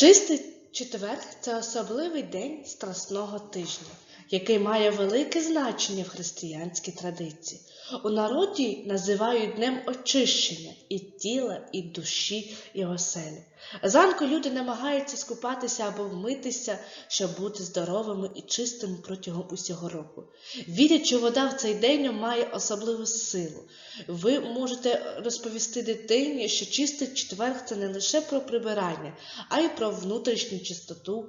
Чистий четвер це особливий день страсного тижня, який має велике значення в християнській традиції. У народі називають днем очищення і тіла, і душі, і оселі. Зранку люди намагаються скупатися або вмитися, щоб бути здоровими і чистими протягом усього року. Вірять, що вода в цей день має особливу силу. Ви можете розповісти дитині, що чистий четвер це не лише про прибирання, а й про внутрішню чистоту,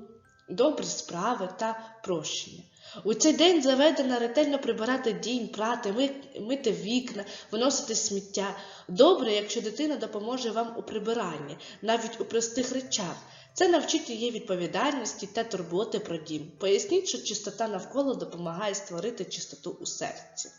добрі справи та прощення. У цей день заведено ретельно прибирати дім, прати, мити вікна, виносити сміття. Добре, якщо дитина допоможе вам у прибиранні, навіть у простих речах. Це навчить її відповідальності та турботи про дім. Поясніть, що чистота навколо допомагає створити чистоту у серці.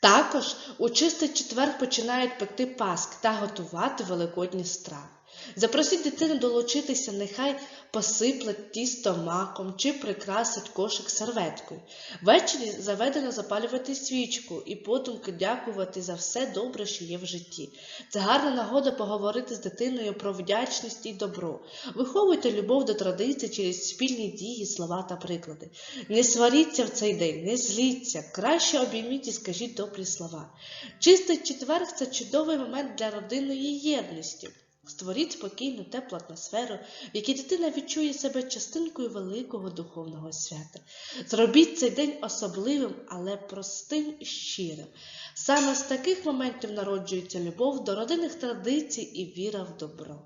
Також у чистий четвер починають пекти паск та готувати великодні страви. Запросіть дитину долучитися, нехай посиплять тісто маком чи прикрасить кошик серветкою. Ввечері заведено запалювати свічку і подумки дякувати за все добре, що є в житті. Це гарна нагода поговорити з дитиною про вдячність і добро. Виховуйте любов до традицій через спільні дії, слова та приклади. Не сваріться в цей день, не зліться, краще обійміть і скажіть добрі слова. Чистий четвер це чудовий момент для родинної єдності. Створіть спокійну, теплу атмосферу, в якій дитина відчує себе частинкою великого духовного свята. Зробіть цей день особливим, але простим і щирим. Саме з таких моментів народжується любов до родинних традицій і віра в добро.